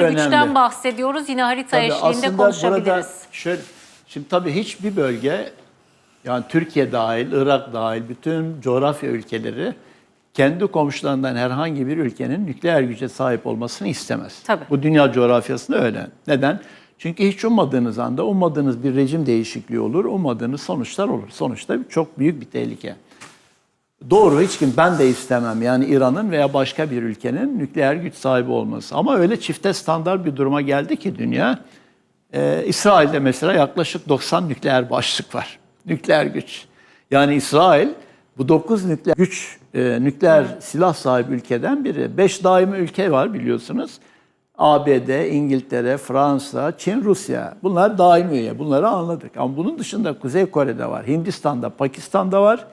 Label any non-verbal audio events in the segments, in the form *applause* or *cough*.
nükleer önemli. güçten bahsediyoruz. Yine harita Tabii eşliğinde aslında konuşabiliriz. burada şöyle, şimdi tabii hiçbir bölge yani Türkiye dahil, Irak dahil bütün coğrafya ülkeleri kendi komşularından herhangi bir ülkenin nükleer güce sahip olmasını istemez. Tabii. Bu dünya coğrafyasında öyle. Neden? Çünkü hiç ummadığınız anda ummadığınız bir rejim değişikliği olur, ummadığınız sonuçlar olur. Sonuçta çok büyük bir tehlike. Doğru hiç kim ben de istemem yani İran'ın veya başka bir ülkenin nükleer güç sahibi olması. Ama öyle çifte standart bir duruma geldi ki dünya. Ee, İsrail'de mesela yaklaşık 90 nükleer başlık var. Nükleer güç. Yani İsrail bu 9 nükleer güç, e, nükleer silah sahibi ülkeden biri. 5 daimi ülke var biliyorsunuz. ABD, İngiltere, Fransa, Çin, Rusya. Bunlar daimi üye. Bunları anladık. Ama bunun dışında Kuzey Kore'de var, Hindistan'da, Pakistan'da var.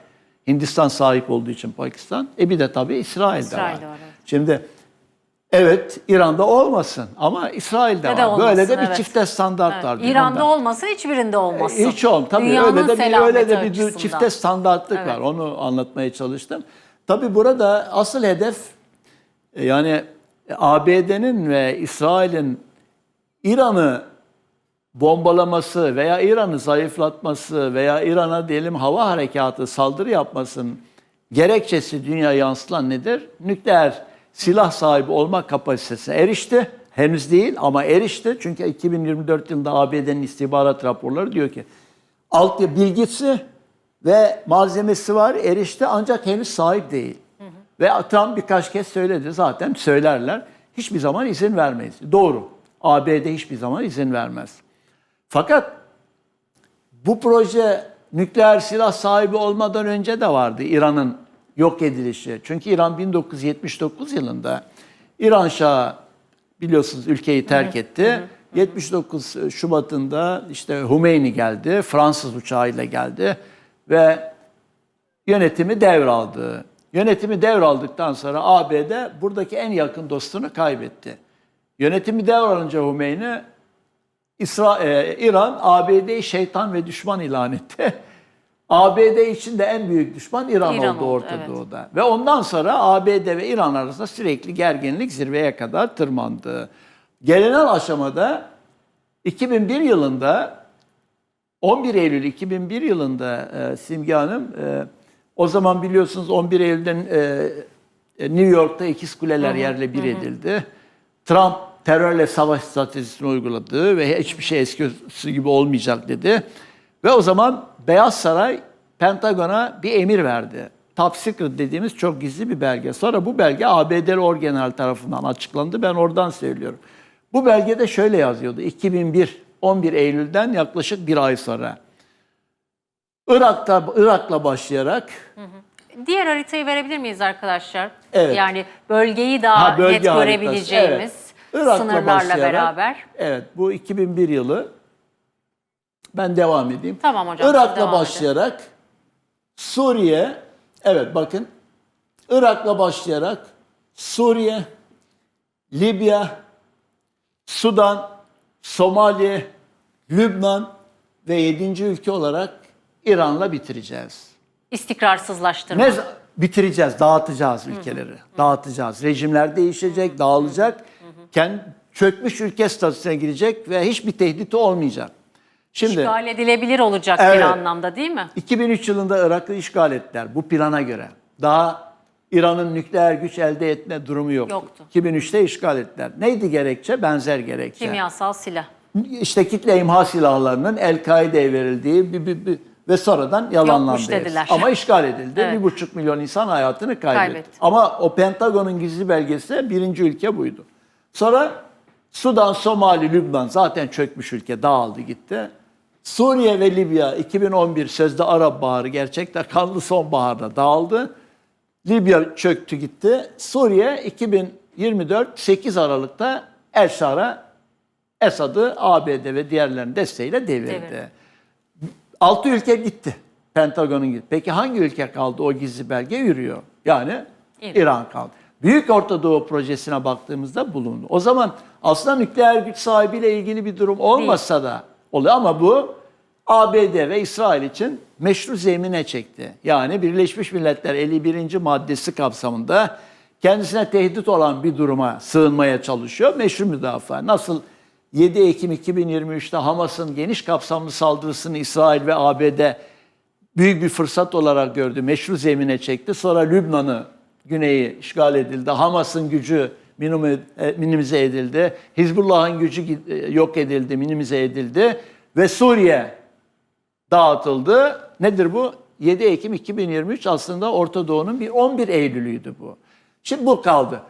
Hindistan sahip olduğu için Pakistan. E bir de tabii İsrail'de, İsrail'de var. var, evet. Şimdi evet İran'da olmasın ama İsrail'de Ne de var. Böyle olmasın, de bir evet. çifte standart Evet, var. İran'da Ondan. olmasın, hiçbirinde olmasın. E, Hiç olm tabii Dünyanın öyle de bir öyle de bir açısından. çifte standartlık Evet. var. Onu anlatmaya çalıştım. Tabii burada asıl hedef e, yani ABD'nin ve İsrail'in İran'ı bombalaması veya İran'ı zayıflatması veya İran'a diyelim hava harekatı saldırı yapmasının gerekçesi dünya yansıtan nedir? Nükleer silah sahibi olma kapasitesine erişti. Henüz değil ama erişti. Çünkü 2024 yılında ABD'nin istihbarat raporları diyor ki alt bilgisi ve malzemesi var erişti ancak henüz sahip değil. Ve Trump birkaç kez söyledi zaten söylerler. Hiçbir zaman izin vermeyiz. Doğru. ABD hiçbir zaman izin vermez. Fakat bu proje nükleer silah sahibi olmadan önce de vardı İran'ın yok edilişi. Çünkü İran 1979 yılında İran Şahı biliyorsunuz ülkeyi terk etti. 79 Şubat'ında işte Hümeyni geldi, Fransız uçağıyla geldi ve yönetimi devraldı. Yönetimi devraldıktan sonra ABD buradaki en yakın dostunu kaybetti. Yönetimi devralınca Hümeyni İsra e, İran ABD'yi şeytan ve düşman ilan etti. *laughs* ABD için de en büyük düşman İran, İran oldu oldu, Orta evet. Doğu'da. Ve ondan sonra ABD ve İran arasında sürekli gerginlik zirveye kadar tırmandı. Gelinen aşamada 2001 yılında 11 Eylül 2001 yılında e, Simge Hanım e, o zaman biliyorsunuz 11 Eylül'den e, e, New York'ta ikiz kuleler yerle bir edildi. Trump terörle savaş stratejisini uyguladı ve hiçbir şey eskisi gibi olmayacak dedi. Ve o zaman Beyaz Saray Pentagon'a bir emir verdi. Top secret dediğimiz çok gizli bir belge. Sonra bu belge ABD Orgeneral tarafından açıklandı. Ben oradan söylüyorum. Bu belgede şöyle yazıyordu. 2001 11 Eylül'den yaklaşık bir ay sonra. Irak'ta Irak'la başlayarak Diğer haritayı verebilir miyiz arkadaşlar? Evet. Yani bölgeyi daha Ha, bölge net haritası, görebileceğimiz evet. Irak'la sınırlarla başlayarak- beraber. Evet bu 2001 yılı. Ben devam edeyim. Tamam hocam, Irak'la devam edin. başlayarak Suriye, evet bakın Irak'la başlayarak Suriye, Libya, Sudan, Somali, Lübnan ve yedinci ülke olarak İran'la bitireceğiz. İstikrarsızlaştırma. Ne bitireceğiz, dağıtacağız ülkeleri. Dağıtacağız. Rejimler değişecek, dağılacak. Kendi çökmüş ülke statüsüne girecek ve hiçbir tehdidi olmayacak. Şimdi İşgal edilebilir olacak Evet. bir anlamda değil mi? 2003 yılında Irak'ı işgal ettiler bu plana göre. Daha İran'ın nükleer güç elde etme durumu yoktu. Yoktu. 2003'te işgal ettiler. Neydi gerekçe? Benzer gerekçe. Kimyasal silah. İşte kitle imha silahlarının El-Kaide'ye verildiği bir, bir- bir- ve sonradan yalanlandı. Dediler. Ama işgal edildi. Evet. Bir buçuk milyon insan hayatını kaybetti. Kaybetti. Ama o Pentagon'un gizli belgesi birinci ülke buydu. Sonra Sudan, Somali, Lübnan zaten çökmüş ülke dağıldı gitti. Suriye ve Libya 2011 sözde Arap Baharı gerçekten kanlı sonbaharda dağıldı. Libya çöktü gitti. Suriye 2024 8 Aralık'ta El Şar'a Esad'ı ABD ve diğerlerinin desteğiyle devirdi. Devirdi. Altı ülke gitti. Pentagon'un gitti. Peki hangi ülke kaldı o gizli belge yürüyor? Yani İran. İran, kaldı. Büyük Orta Doğu projesine baktığımızda bulundu. O zaman aslında nükleer güç sahibiyle ilgili bir durum olmasa da oluyor ama bu ABD ve İsrail için meşru zemine çekti. Yani Birleşmiş Milletler 51. maddesi kapsamında kendisine tehdit olan bir duruma sığınmaya çalışıyor. Meşru müdafaa. Nasıl 7 Ekim 2023'te Hamas'ın geniş kapsamlı saldırısını İsrail ve ABD büyük bir fırsat olarak gördü. Meşru zemine çekti. Sonra Lübnan'ı güneyi işgal edildi. Hamas'ın gücü e, minimize edildi. Hizbullah'ın gücü e, yok edildi, minimize edildi. Ve Suriye dağıtıldı. Nedir bu? 7 Ekim 2023 aslında Orta Doğu'nun bir 11 Eylül'üydü bu. Şimdi bu kaldı.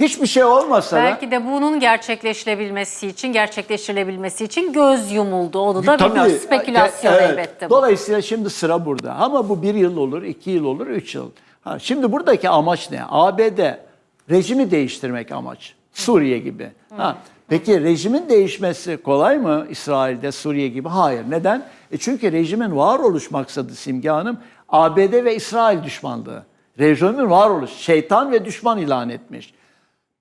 Hiçbir şey olmasa da Belki de bunun gerçekleştirebilmesi için, gerçekleştirilebilmesi için göz yumuldu. Onu da Tabii, bilmiyoruz. Spekülasyon evet. elbette bu. Dolayısıyla şimdi sıra burada. Ama bu bir yıl olur, iki yıl olur, üç yıl. Ha, şimdi buradaki amaç ne? ABD rejimi değiştirmek amaç. Suriye gibi. Ha, peki rejimin değişmesi kolay mı İsrail'de, Suriye gibi? Hayır. Neden? E çünkü rejimin varoluş maksadı Simge Hanım ABD ve İsrail düşmanlığı. Rejimin varoluş, şeytan ve düşman ilan etmiş.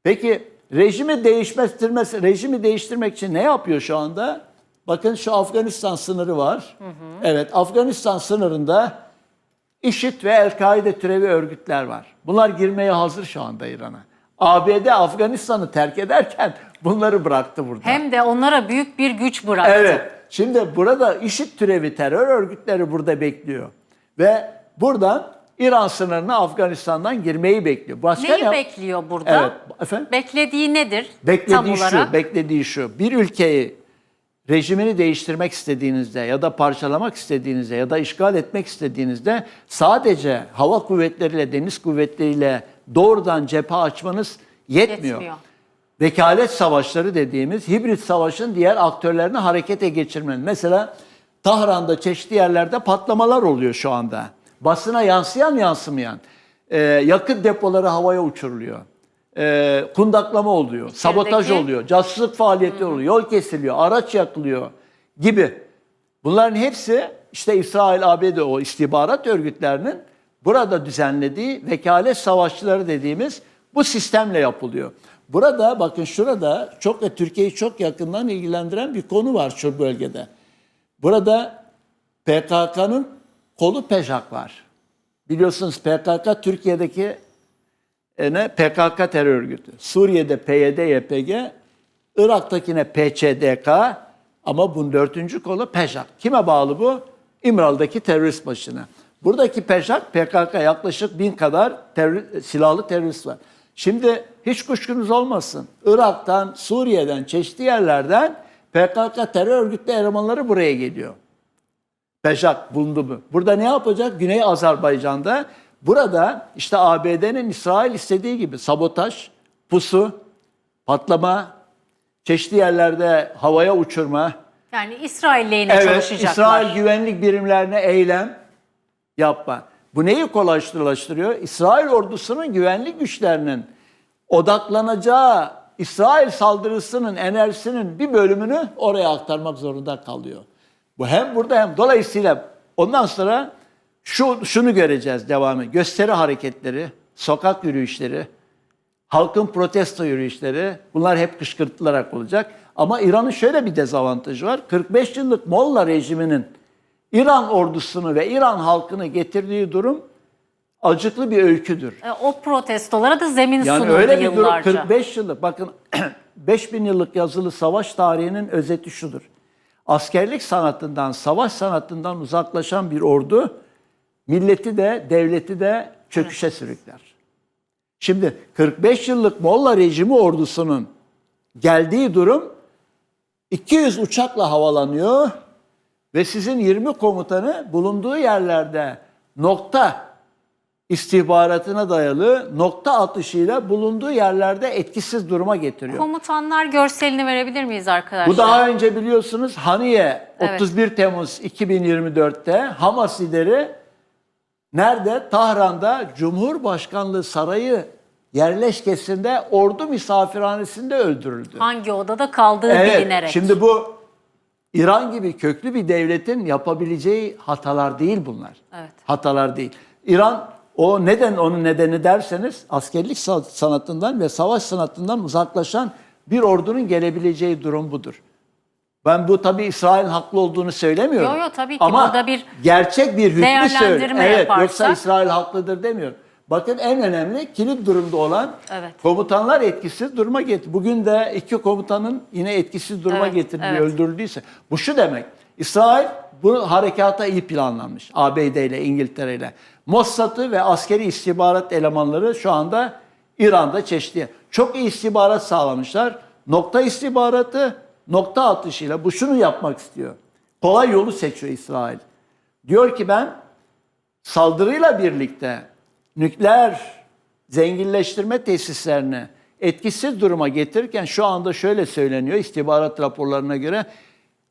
Peki rejimi değiştirmesi, rejimi değiştirmek için ne yapıyor şu anda? Bakın şu Afganistan sınırı var. Evet, Afganistan sınırında IŞİD ve El-Kaide türevi örgütler var. Bunlar girmeye hazır şu anda İran'a. ABD Afganistan'ı terk ederken bunları bıraktı burada. Hem de onlara büyük bir güç bıraktı. Evet. Şimdi burada IŞİD türevi terör örgütleri burada bekliyor. Ve buradan İran sınırına Afganistan'dan girmeyi bekliyor. Başka Neyi ne? bekliyor burada? Evet. Efendim? Beklediği nedir tam Beklediği olarak? şu, beklediği şu. Bir ülkeyi rejimini değiştirmek istediğinizde ya da parçalamak istediğinizde ya da işgal etmek istediğinizde sadece hava kuvvetleriyle, deniz kuvvetleriyle doğrudan cephe açmanız yetmiyor. Yetmiyor. Vekalet savaşları dediğimiz hibrit savaşın diğer aktörlerini harekete geçirmen. Mesela Tahran'da çeşitli yerlerde patlamalar oluyor şu anda. Basına yansıyan yansımayan. Ee, yakıt depoları havaya uçuruluyor. Ee, kundaklama oluyor, sabotaj oluyor, casusluk faaliyeti oluyor, yol kesiliyor, araç yakılıyor gibi. Bunların hepsi işte İsrail, ABD o istihbarat örgütlerinin burada düzenlediği vekalet savaşçıları dediğimiz bu sistemle yapılıyor. Burada bakın şurada çok ve Türkiye'yi çok yakından ilgilendiren bir konu var şu bölgede. Burada PKK'nın kolu PEJAK var. Biliyorsunuz PKK Türkiye'deki e, ne? PKK terör örgütü. Suriye'de PYD, YPG, Irak'takine PÇDK ama bunun dördüncü kolu PEJAK. Kime bağlı bu? İmralı'daki terörist başına. Buradaki PEJAK, PKK yaklaşık bin kadar terör, silahlı terörist var. Şimdi hiç kuşkunuz olmasın. Irak'tan, Suriye'den, çeşitli yerlerden PKK terör örgütlü elemanları buraya geliyor. Pejak bulundu mu? Burada ne yapacak? Güney Azerbaycan'da burada işte ABD'nin İsrail istediği gibi sabotaj, pusu, patlama, çeşitli yerlerde havaya uçurma, Yani İsrail lehine evet çalışacaklar. İsrail güvenlik birimlerine eylem yapma. Bu neyi kolaylaştırıyor? İsrail ordusunun güvenlik güçlerinin odaklanacağı İsrail saldırısının enerjisinin bir bölümünü oraya aktarmak zorunda kalıyor. Bu hem burada hem dolayısıyla ondan sonra şu şunu göreceğiz devamı. Gösteri hareketleri, sokak yürüyüşleri, halkın protesto yürüyüşleri bunlar hep kışkırtılarak olacak. Ama İran'ın şöyle bir dezavantajı var. 45 yıllık Molla rejiminin İran ordusunu ve İran halkını getirdiği durum acıklı bir öyküdür. E, O protestolara da zemin Yani sunuldu öyle bir durum yıllarca. 45 yıllık bakın *clears throat* 5000 yıllık yazılı savaş tarihinin özeti şudur. Askerlik sanatından, savaş sanatından uzaklaşan bir ordu milleti de devleti de çöküşe sürükler. Şimdi 45 yıllık Molla rejimi ordusunun geldiği durum 200 uçakla havalanıyor ve sizin 20 komutanı bulunduğu yerlerde nokta istihbaratına dayalı nokta atışıyla bulunduğu yerlerde etkisiz duruma getiriyor. Komutanlar görselini verebilir miyiz arkadaşlar? Bu daha önce biliyorsunuz Haniye Evet. 31 Temmuz 2024'te Hamas lideri nerede? Tahran'da Cumhurbaşkanlığı Sarayı yerleşkesinde ordu misafirhanesinde öldürüldü. Hangi odada kaldığı Evet, bilinerek. şimdi bu İran gibi köklü bir devletin yapabileceği hatalar değil bunlar. Evet. Hatalar değil. İran o neden onun nedeni derseniz askerlik sa- sanatından ve savaş sanatından uzaklaşan bir ordunun gelebileceği durum budur. Ben bu tabii İsrail'in haklı olduğunu söylemiyorum. Yo, yo, tabii ki Ama burada bir gerçek bir hükmü söylüyorum. Evet, yaparsak- yoksa İsrail haklıdır demiyorum. Bakın en önemli kilit durumda olan Evet. komutanlar etkisiz duruma getir. Bugün de iki komutanın yine etkisiz duruma Evet, getirildiği, evet. öldürüldüyse. Bu şu demek. İsrail bu harekata iyi planlanmış. ABD ile İngiltere ile. Mossad'ı ve askeri istihbarat elemanları şu anda İran'da çeşitli. Çok iyi istihbarat sağlamışlar. Nokta istihbaratı nokta atışıyla bu şunu yapmak istiyor. Kolay yolu seçiyor İsrail. Diyor ki ben saldırıyla birlikte nükleer zenginleştirme tesislerini etkisiz duruma getirirken şu anda şöyle söyleniyor istihbarat raporlarına göre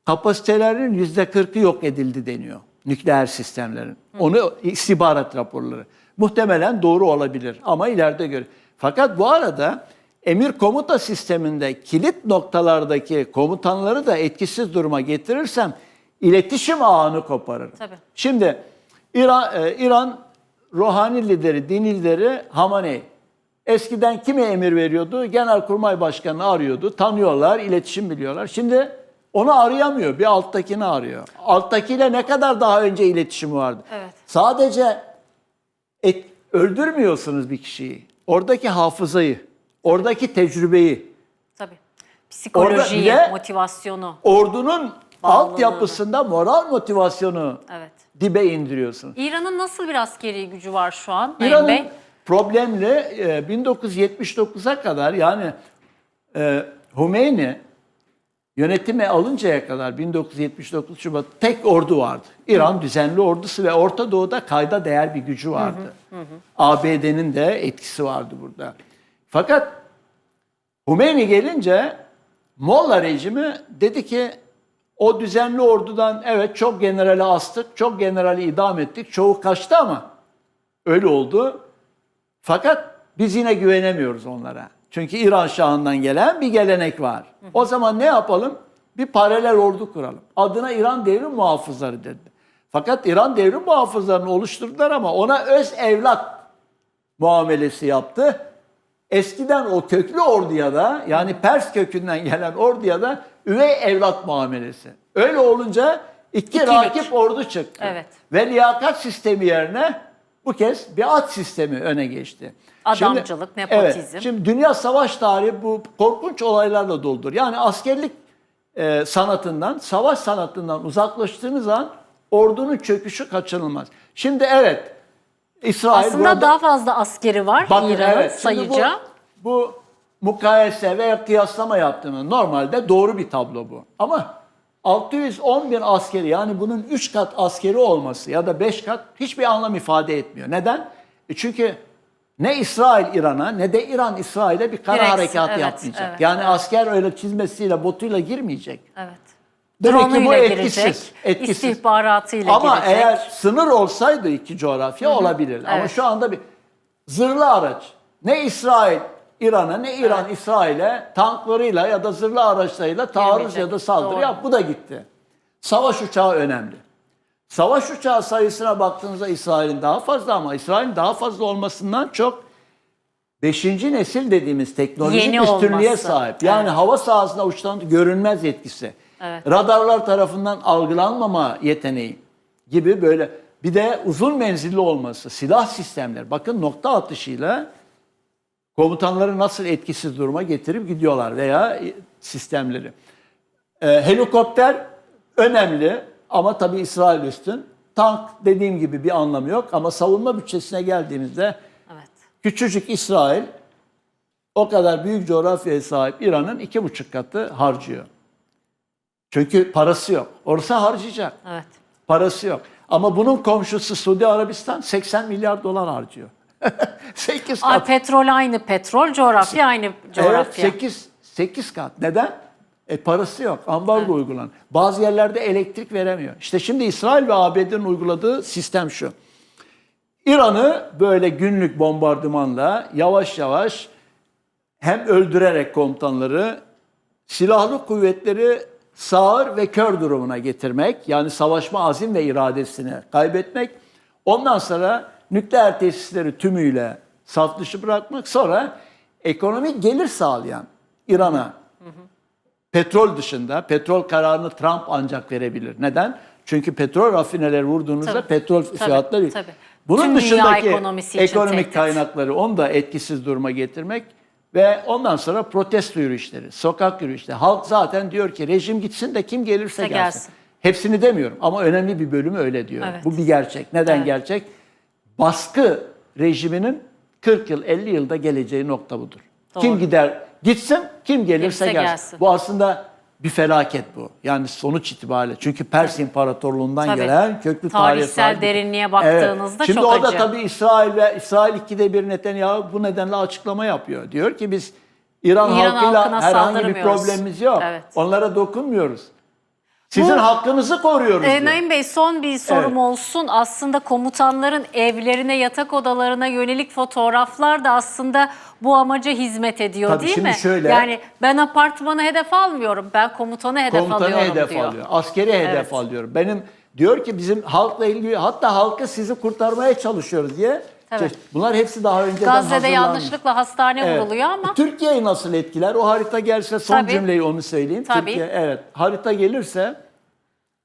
kapasitelerinin yüzde 40'ı yok edildi deniyor nükleer sistemlerin. Onu istihbarat raporları. Muhtemelen doğru olabilir ama ileride gör. Fakat bu arada emir komuta sisteminde kilit noktalardaki komutanları da etkisiz duruma getirirsem iletişim ağını koparırım. Tabii. Şimdi İran, e, İran ruhani lideri, din lideri Hamaney. Eskiden kime emir veriyordu? Genelkurmay Başkanı'nı arıyordu. Tanıyorlar, iletişim biliyorlar. Şimdi onu arayamıyor. Bir alttakini arıyor. Alttakiyle ne kadar daha önce iletişimi vardı? Evet. Sadece et, öldürmüyorsunuz bir kişiyi. Oradaki hafızayı, oradaki tecrübeyi, Tabii. Psikolojiyi, Orada bile- motivasyonu. ordunun Bağlılığını. altyapısında moral motivasyonu Evet. dibe indiriyorsunuz. İran'ın nasıl bir askeri gücü var şu an İran'ın problemli e, 1979'a kadar yani e, Hümeyni yönetime alıncaya kadar 1979 Şubat tek ordu vardı. İran düzenli ordusu ve Orta Doğu'da kayda değer bir gücü vardı. ABD'nin de etkisi vardı burada. Fakat Hümeyni gelince Molla rejimi dedi ki o düzenli ordudan evet çok generali astık, çok generali idam ettik, çoğu kaçtı ama öyle oldu. Fakat biz yine güvenemiyoruz onlara. Çünkü İran Şahı'ndan gelen bir gelenek var. O zaman ne yapalım? Bir paralel ordu kuralım. Adına İran Devrim Muhafızları dedi. Fakat İran Devrim Muhafızlarını oluşturdular ama ona öz evlat muamelesi yaptı. Eskiden o köklü orduya da yani Pers kökünden gelen orduya da üvey evlat muamelesi. Öyle olunca iki İkilik. rakip ordu çıktı. Evet. Ve liyakat sistemi yerine bu kez bir at sistemi öne geçti. Adamcılık, nepotizm. Evet, şimdi dünya savaş tarihi bu korkunç olaylarla doludur. Yani askerlik e, sanatından, savaş sanatından uzaklaştığınız an ordunun çöküşü kaçınılmaz. Şimdi evet, İsrail Aslında burada... daha fazla askeri var Bakın, İran'ın evet, sayıca. Bu, bu mukayese veya kıyaslama yaptığımız normalde doğru bir tablo bu. Ama 610 bin askeri yani bunun 3 kat askeri olması ya da 5 kat hiçbir anlam ifade etmiyor. Neden? E çünkü ne İsrail İran'a ne de İran İsrail'e bir kara Direkt, harekatı evet, yapmayacak. evet, yani evet. asker öyle çizmesiyle botuyla girmeyecek. Evet. Demek ki bu Drone'uyla etkisiz. girecek, etkisiz. istihbaratıyla Ama girecek. eğer sınır olsaydı iki coğrafya olabilir. Ama Evet. şu anda bir zırhlı araç. Ne İsrail İran'a ne İran İsrail'e tanklarıyla ya da zırhlı araçlarıyla taarruz Girmeyecek. ya da saldırı Doğru. yap. Bu da gitti. Savaş uçağı önemli. Savaş uçağı sayısına baktığınızda İsrail'in daha fazla ama İsrail'in daha fazla olmasından çok Beşinci nesil dediğimiz teknolojik Yeni üstünlüğe olması. sahip. Yani Evet. hava sahasında uçtan görünmez etkisi. Evet. Radarlar tarafından algılanmama yeteneği gibi böyle bir de uzun menzilli olması, silah sistemleri. Bakın nokta atışıyla komutanları nasıl etkisiz duruma getirip gidiyorlar veya e, sistemleri. Ee, helikopter önemli ama tabii İsrail üstün. Tank dediğim gibi bir anlamı yok ama savunma bütçesine geldiğimizde Evet. Küçücük İsrail o kadar büyük coğrafyaya sahip İran'ın iki buçuk katı harcıyor. Çünkü parası yok. Orası harcayacak. Evet. Parası yok. Ama bunun komşusu Suudi Arabistan 80 milyar dolar harcıyor. *laughs* 8 Ay, kat. petrol aynı petrol, coğrafya aynı Evet coğrafya. 8, 8 kat. Neden? E parası yok. Ambargo uygulan. Bazı yerlerde elektrik veremiyor. İşte şimdi İsrail ve ABD'nin uyguladığı sistem şu. İran'ı böyle günlük bombardımanla yavaş yavaş hem öldürerek komutanları silahlı kuvvetleri sağır ve kör durumuna getirmek yani savaşma azim ve iradesini kaybetmek ondan sonra nükleer tesisleri tümüyle saf dışı bırakmak sonra ekonomik gelir sağlayan İran'a petrol dışında petrol kararını Trump ancak verebilir. Neden? Çünkü petrol rafineleri vurduğunuzda Tabii. petrol Tabii, fiyatları tabii. Bunun Tüm dışındaki ekonomik tehdit. kaynakları onu da etkisiz duruma getirmek ve ondan sonra protesto yürüyüşleri, sokak yürüyüşleri. Halk zaten diyor ki rejim gitsin de kim gelirse gelsin. gelsin. Hepsini demiyorum ama önemli bir bölümü öyle diyor. Evet. Bu bir gerçek. Neden Evet. gerçek? Baskı rejiminin 40 yıl 50 yılda geleceği nokta budur. Doğru. Kim gider gitsin, kim gelirse Gelirse gelsin. gelsin. Bu aslında bir felaket bu. Yani sonuç itibariyle. Çünkü Pers İmparatorluğundan Tabii. gelen köklü Tarihsel bir- derinliğe baktığınızda Şimdi çok o da acı. tabii İsrail ve İsrail ikide bir Netanyahu bu nedenle açıklama yapıyor. Diyor ki biz İran, İran halkıyla herhangi bir problemimiz yok. Evet. Onlara dokunmuyoruz. Sizin Bu- hakkınızı koruyoruz diyor. Naim Bey son bir sorum Evet. olsun. Aslında komutanların evlerine, yatak odalarına yönelik fotoğraflar da aslında bu amaca hizmet ediyor Tabii değil şimdi mi? şöyle- yani ben apartmanı hedef almıyorum. Ben komutanı hedef Komutanı alıyorum hedef diyor. alıyor. Askeri hedef Evet. alıyor. Benim diyor ki bizim halkla ilgili hatta halkı sizi kurtarmaya çalışıyoruz diye. Evet. Bunlar hepsi daha önceden Gazze'de yanlışlıkla hastane vuruluyor ama Türkiye'yi nasıl etkiler? O harita gelse son Tabii. cümleyi onu söyleyeyim. Tabii. Türkiye evet. Harita gelirse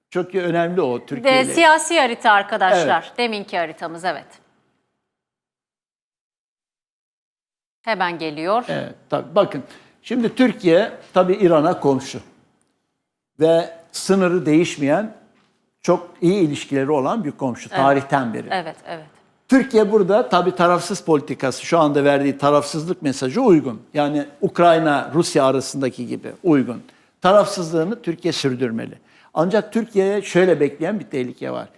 çok önemli o Türkiye. İle. siyasi harita arkadaşlar. Deminki haritamız evet. Hemen geliyor. Evet, tabii. Bakın şimdi Türkiye tabii İran'a komşu ve sınırı değişmeyen çok iyi ilişkileri olan bir komşu tarihten beri. Evet, evet. Türkiye burada tabii tarafsız politikası şu anda verdiği tarafsızlık mesajı uygun. Yani Ukrayna Rusya arasındaki gibi uygun. Tarafsızlığını Türkiye sürdürmeli. Ancak Türkiye'ye şöyle bekleyen bir tehlike var.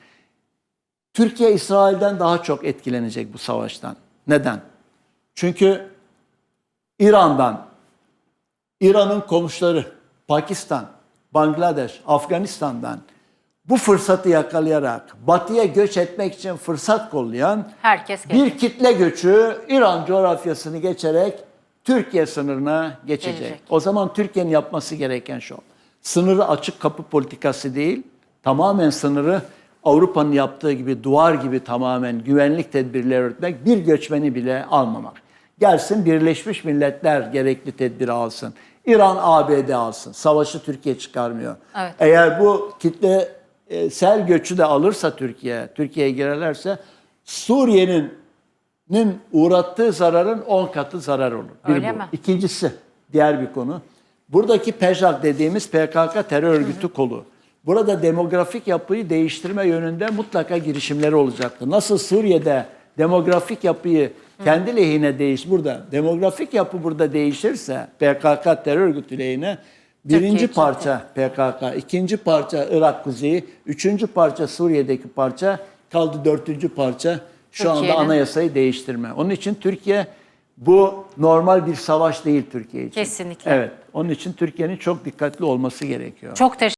Türkiye İsrail'den daha çok etkilenecek bu savaştan. Neden? Çünkü İran'dan, İran'ın komşuları Pakistan, Bangladeş, Afganistan'dan bu fırsatı yakalayarak batıya göç etmek için fırsat kollayan Herkes gelecek. bir kitle göçü İran coğrafyasını geçerek Türkiye sınırına geçecek. Gelecek. O zaman Türkiye'nin yapması gereken şu. Sınırı açık kapı politikası değil, tamamen sınırı Avrupa'nın yaptığı gibi duvar gibi tamamen güvenlik tedbirleri örtmek, bir göçmeni bile almamak. Gelsin Birleşmiş Milletler gerekli tedbiri alsın. İran ABD alsın. Savaşı Türkiye çıkarmıyor. Evet. Eğer bu kitle e, sel göçü de alırsa Türkiye, Türkiye'ye girerlerse Suriye'nin nin uğrattığı zararın 10 katı zarar olur. Bir Öyle bu. mi? İkincisi diğer bir konu. Buradaki PEJAK dediğimiz PKK terör örgütü kolu. Burada demografik yapıyı değiştirme yönünde mutlaka girişimleri olacaktır. Nasıl Suriye'de demografik yapıyı kendi lehine değiş burada demografik yapı burada değişirse PKK terör örgütü lehine birinci parça PKK, ikinci parça Irak kuzeyi, üçüncü parça Suriye'deki parça kaldı dördüncü parça şu anda anayasayı değiştirme. Onun için Türkiye bu normal bir savaş değil Türkiye için. Kesinlikle. Evet. Onun için Türkiye'nin çok dikkatli olması gerekiyor. Çok teşekkür